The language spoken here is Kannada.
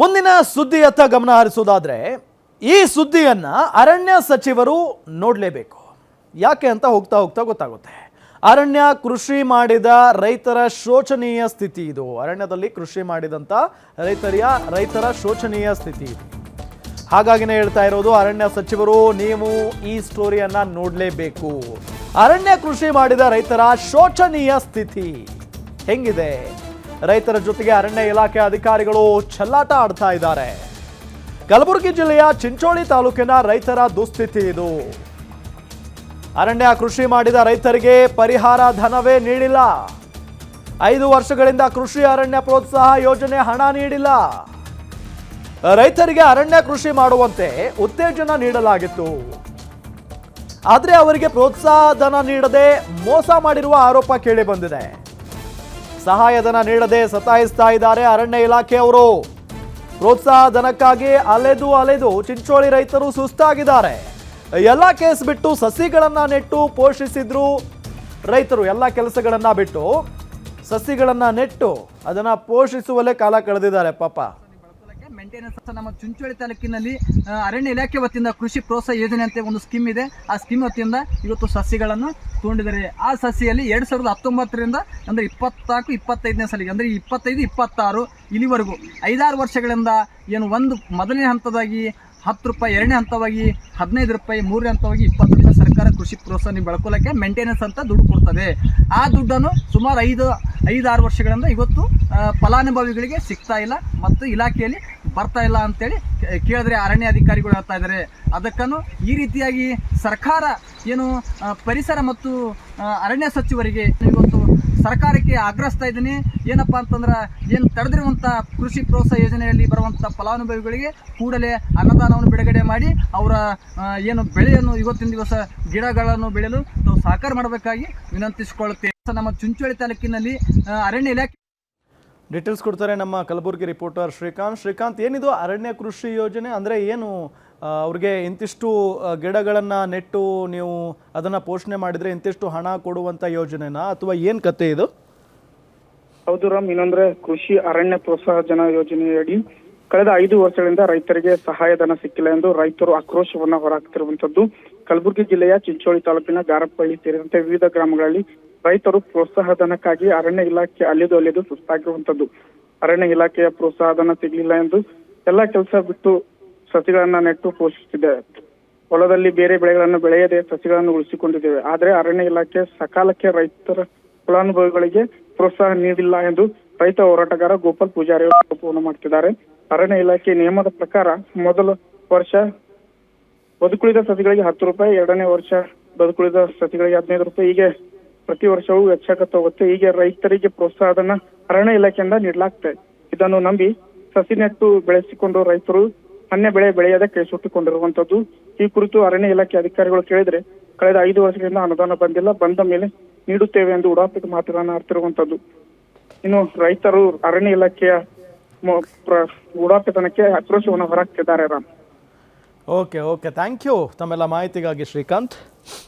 ಮುಂದಿನ ಸುದ್ದಿಯತ್ತ ಗಮನ ಹರಿಸೋದಾದರೆ ಈ ಸುದ್ದಿಯನ್ನು ಅರಣ್ಯ ಸಚಿವರು ನೋಡಲೇಬೇಕು. ಯಾಕೆ ಅಂತ ಹೋಗ್ತಾ ಹೋಗ್ತಾ ಗೊತ್ತಾಗುತ್ತೆ. ಅರಣ್ಯ ಕೃಷಿ ಮಾಡಿದ ರೈತರ ಶೋಚನೀಯ ಸ್ಥಿತಿ ಇದು. ಅರಣ್ಯದಲ್ಲಿ ಕೃಷಿ ಮಾಡಿದಂಥ ರೈತರಿಯ ರೈತರ ಶೋಚನೀಯ ಸ್ಥಿತಿ ಇದು. ಹಾಗಾಗಿನೇ ಹೇಳ್ತಾ ಇರೋದು, ಅರಣ್ಯ ಸಚಿವರು ನೀವು ಈ ಸ್ಟೋರಿಯನ್ನ ನೋಡಲೇಬೇಕು. ಅರಣ್ಯ ಕೃಷಿ ಮಾಡಿದ ರೈತರ ಶೋಚನೀಯ ಸ್ಥಿತಿ ಹೆಂಗಿದೆ? ರೈತರ ಜೊತೆಗೆ ಅರಣ್ಯ ಇಲಾಖೆ ಅಧಿಕಾರಿಗಳು ಚೆಲ್ಲಾಟ ಆಡ್ತಾ ಇದ್ದಾರೆ. ಕಲಬುರಗಿ ಜಿಲ್ಲೆಯ ಚಿಂಚೋಳಿ ತಾಲೂಕಿನ ರೈತರ ದುಸ್ಥಿತಿ ಇದು. ಅರಣ್ಯ ಕೃಷಿ ಮಾಡಿದ ರೈತರಿಗೆ ಪರಿಹಾರ ಧನವೇ ನೀಡಿಲ್ಲ. ಐದು ವರ್ಷಗಳಿಂದ ಕೃಷಿ ಅರಣ್ಯ ಪ್ರೋತ್ಸಾಹ ಯೋಜನೆ ಹಣ ನೀಡಿಲ್ಲ. ರೈತರಿಗೆ ಅರಣ್ಯ ಕೃಷಿ ಮಾಡುವಂತೆ ಉತ್ತೇಜನ ನೀಡಲಾಗಿತ್ತು. ಆದರೆ ಅವರಿಗೆ ಪ್ರೋತ್ಸಾಹ ಧನ ನೀಡದೆ ಮೋಸ ಮಾಡಿರುವ ಆರೋಪ ಕೇಳಿ ಬಂದಿದೆ. ಸಹಾಯಧನ ನೀಡದೆ ಸತಾಯಿಸ್ತಾ ಇದ್ದಾರೆ ಅರಣ್ಯ ಇಲಾಖೆಯವರು. ಪ್ರೋತ್ಸಾಹ ಧನಕ್ಕಾಗಿ ಅಲೆದು ಅಲೆದು ಚಿಂಚೋಳಿ ರೈತರು ಸುಸ್ತಾಗಿದ್ದಾರೆ. ಎಲ್ಲ ಕೇಸ್ ಬಿಟ್ಟು ಸಸಿಗಳನ್ನ ನೆಟ್ಟು ಪೋಷಿಸಿದ್ರು ರೈತರು, ಎಲ್ಲ ಕೆಲಸಗಳನ್ನ ಬಿಟ್ಟು ಸಸಿಗಳನ್ನ ನೆಟ್ಟು ಅದನ್ನ ಪೋಷಿಸುವಲ್ಲೇ ಕಾಲ ಕಳೆದಿದ್ದಾರೆ ಪಾಪ. ಮೇಂಟೆನೆನ್ಸ್ ನಮ್ಮ ಚುಂಚೋಳಿ ತಾಲೂಕಿನಲ್ಲಿ ಅರಣ್ಯ ಇಲಾಖೆ ವತಿಯಿಂದ ಕೃಷಿ ಪ್ರೋತ್ಸಾಹ ಯೋಜನೆ ಅಂತ ಒಂದು ಸ್ಕೀಮ್ ಇದೆ. ಆ ಸ್ಕೀಮ್ ವತಿಯಿಂದ ಇವತ್ತು ಸಸಿಗಳನ್ನು ತಗೊಂಡಿದ್ದಾರೆ. ಆ ಸಸಿಯಲ್ಲಿ ಎರಡು ಸಾವಿರದ ಹತ್ತೊಂಬತ್ತರಿಂದ ಅಂದರೆ ಇಪ್ಪತ್ನಾಲ್ಕು, ಇಪ್ಪತ್ತೈದನೇ ಸಲಿಗೆ, ಅಂದರೆ ಇಪ್ಪತ್ತೈದು, ಇಪ್ಪತ್ತಾರು ಇಲ್ಲಿವರೆಗೂ ಐದಾರು ವರ್ಷಗಳಿಂದ ಏನು ಒಂದು ಮೊದಲನೇ ಹಂತದಾಗಿ ಹತ್ತು ರೂಪಾಯಿ, ಎರಡನೇ ಹಂತವಾಗಿ ಹದಿನೈದು ರೂಪಾಯಿ, ಮೂರನೇ ಹಂತವಾಗಿ ಇಪ್ಪತ್ತು ರೂಪಾಯಿ ಸರ್ಕಾರ ಕೃಷಿ ಪ್ರೋತ್ಸಾಹ ನೀವು ಬೆಳ್ಕೊಳ್ಳೋಕೆ ಮೇಂಟೆನೆನ್ಸ್ ಅಂತ ದುಡ್ಡು ಕೊಡ್ತದೆ. ಆ ದುಡ್ಡನ್ನು ಸುಮಾರು ಐದು ಐದಾರು ವರ್ಷಗಳಿಂದ ಇವತ್ತು ಫಲಾನುಭವಿಗಳಿಗೆ ಸಿಗ್ತಾ ಇಲ್ಲ ಮತ್ತು ಇಲಾಖೆಯಲ್ಲಿ ಬರ್ತಾ ಇಲ್ಲ ಅಂತೇಳಿ ಕೇಳಿದ್ರೆ ಅರಣ್ಯ ಅಧಿಕಾರಿಗಳು ಹೇಳ್ತಾ ಇದ್ದಾರೆ. ಅದಕ್ಕೂ ಈ ರೀತಿಯಾಗಿ ಸರ್ಕಾರ ಏನು ಪರಿಸರ ಮತ್ತು ಅರಣ್ಯ ಸಚಿವರಿಗೆ ಇವತ್ತು ಸರ್ಕಾರಕ್ಕೆ ಆಗ್ರಹಿಸ್ತಾ ಇದ್ದೀನಿ. ಏನಪ್ಪಾ ಅಂತಂದ್ರೆ ಏನು ತಡೆದಿರುವಂಥ ಕೃಷಿ ಪ್ರೋತ್ಸಾಹ ಯೋಜನೆಯಲ್ಲಿ ಬರುವಂಥ ಫಲಾನುಭವಿಗಳಿಗೆ ಕೂಡಲೇ ಅನ್ನದಾನವನ್ನು ಬಿಡುಗಡೆ ಮಾಡಿ, ಅವರ ಏನು ಬೆಳೆಯನ್ನು ಇವತ್ತಿನ ದಿವಸ ಗಿಡಗಳನ್ನು ಬೆಳೆಯಲು ನಾವು ಸಹಕಾರ ಮಾಡಬೇಕಾಗಿ ವಿನಂತಿಸಿಕೊಳ್ಳುತ್ತೇವೆ ನಮ್ಮ ಚುಂಚೋಳಿ ತಾಲೂಕಿನಲ್ಲಿ ಅರಣ್ಯ ಇಲಾಖೆ ಡೀಟೇಲ್ಸ್ ಕೊಡ್ತಾರೆ ನಮ್ಮ ಕಲಬುರಗಿ ರಿಪೋರ್ಟರ್ ಶ್ರೀಕಾಂತ್. ಶ್ರೀಕಾಂತ್ ಏನಿದು ಅರಣ್ಯ ಕೃಷಿ ಯೋಜನೆ? ಅಂದರೆ ಏನು? ಅವ್ರಿಗೆ ಇಂತಿಷ್ಟು ಗಿಡಗಳನ್ನ ನೆಟ್ಟು ನೀವು ಅದನ್ನ ಪೋಷಣೆ ಮಾಡಿದ್ರೆ ಇಂತಿಷ್ಟು ಹಣ ಕೊಡುವಂತ ಯೋಜನೆನಾ? ಅಥವಾ ಏನ್ ಕತೆ ಇದು? ಹೌದು ರಾಮ್ ಇನ್ನೊಂದ್ರೆ ಕೃಷಿ ಅರಣ್ಯ ಪ್ರೋತ್ಸಾಹ ಜನ ಯೋಜನೆಯಡಿ ಕಳೆದ ಐದು ವರ್ಷಗಳಿಂದ ರೈತರಿಗೆ ಸಹಾಯಧನ ಸಿಕ್ಕಿಲ್ಲ ಎಂದು ರೈತರು ಆಕ್ರೋಶವನ್ನ ಹೊರಹಾಕ್ತಿರುವಂತದ್ದು. ಕಲಬುರಗಿ ಜಿಲ್ಲೆಯ ಚಿಂಚೋಳಿ ತಾಲೂಕಿನ ಗಾರಪಳ್ಳಿ ಸೇರಿದಂತೆ ವಿವಿಧ ಗ್ರಾಮಗಳಲ್ಲಿ ರೈತರು ಪ್ರೋತ್ಸಾಹ ಧನಕ್ಕಾಗಿ ಅರಣ್ಯ ಇಲಾಖೆ ಅಲ್ಲಿದ್ದು ಅಲ್ಲಿದ್ದು ಸುಸ್ತಾಗಿರುವಂತದ್ದು ಅರಣ್ಯ ಇಲಾಖೆಯ ಪ್ರೋತ್ಸಾಹ ಧನ ಸಿಗಲಿಲ್ಲ ಎಂದು ಎಲ್ಲಾ ಕೆಲಸ ಬಿಟ್ಟು ಸಸಿಗಳನ್ನ ನೆಟ್ಟು ಪೋಷಿಸುತ್ತಿದೆ. ಹೊಲದಲ್ಲಿ ಬೇರೆ ಬೆಳೆಗಳನ್ನು ಬೆಳೆಯದೆ ಸಸಿಗಳನ್ನು ಉಳಿಸಿಕೊಂಡಿದ್ದೇವೆ. ಆದರೆ ಅರಣ್ಯ ಇಲಾಖೆ ಸಕಾಲಕ್ಕೆ ರೈತರ ಫಲಾನುಭವಿಗಳಿಗೆ ಪ್ರೋತ್ಸಾಹ ನೀಡಿಲ್ಲ ಎಂದು ರೈತ ಹೋರಾಟಗಾರ ಗೋಪಾಲ್ ಪೂಜಾರಿ ಆರೋಪವನ್ನು ಮಾಡ್ತಿದ್ದಾರೆ. ಅರಣ್ಯ ಇಲಾಖೆ ನಿಯಮದ ಪ್ರಕಾರ ಮೊದಲ ವರ್ಷ ಬದುಕುಳಿದ ಸಸಿಗಳಿಗೆ ಹತ್ತು ರೂಪಾಯಿ, ಎರಡನೇ ವರ್ಷ ಬದುಕುಳಿದ ಸಸಿಗಳಿಗೆ ಹದಿನೈದು ರೂಪಾಯಿ. ಹೀಗೆ ಪ್ರತಿ ವರ್ಷವೂ ಹೆಚ್ಚಾಗುತ್ತಾ ಹೋಗುತ್ತೆ ಹೀಗೆ ರೈತರಿಗೆ ಪ್ರೋತ್ಸಾಹಧನ ಅರಣ್ಯ ಇಲಾಖೆಯಿಂದ ನೀಡಲಾಗ್ತದೆ ಇದನ್ನು ನಂಬಿ ಸಸಿ ನೆಟ್ಟು ಬೆಳೆಸಿಕೊಂಡು ರೈತರು ಅನ್ಯ ಬೆಳೆ ಬೆಳೆಯದೆ ಕೈ ಸುಟ್ಟಿಕೊಂಡಿರುವಂತದ್ದು. ಈ ಕುರಿತು ಅರಣ್ಯ ಇಲಾಖೆ ಅಧಿಕಾರಿಗಳು ಕೇಳಿದ್ರೆ ಕಳೆದ ಐದು ವರ್ಷಗಳಿಂದ ಅನುದಾನ ಬಂದಿಲ್ಲ. ಬಂದ ಮೇಲೆ ನೀಡುತ್ತೇವೆ ಎಂದು ಉಡಾಪಿತ ಮಾತುಗಳನ್ನು ಆಡ್ತಿರುವಂತದ್ದು. ಇನ್ನು ರೈತರು ಅರಣ್ಯ ಇಲಾಖೆಯ ಉಡಾಪಿತನಕ್ಕೆ ಆಕ್ರೋಶವನ್ನು ಹೊರಹಾಕ್ತಿದ್ದಾರೆ Ram. Okay okay thank you ತಮ್ಮೆಲ್ಲ ಮಾಹಿತಿಗಾಗಿ ಶ್ರೀಕಾಂತ್.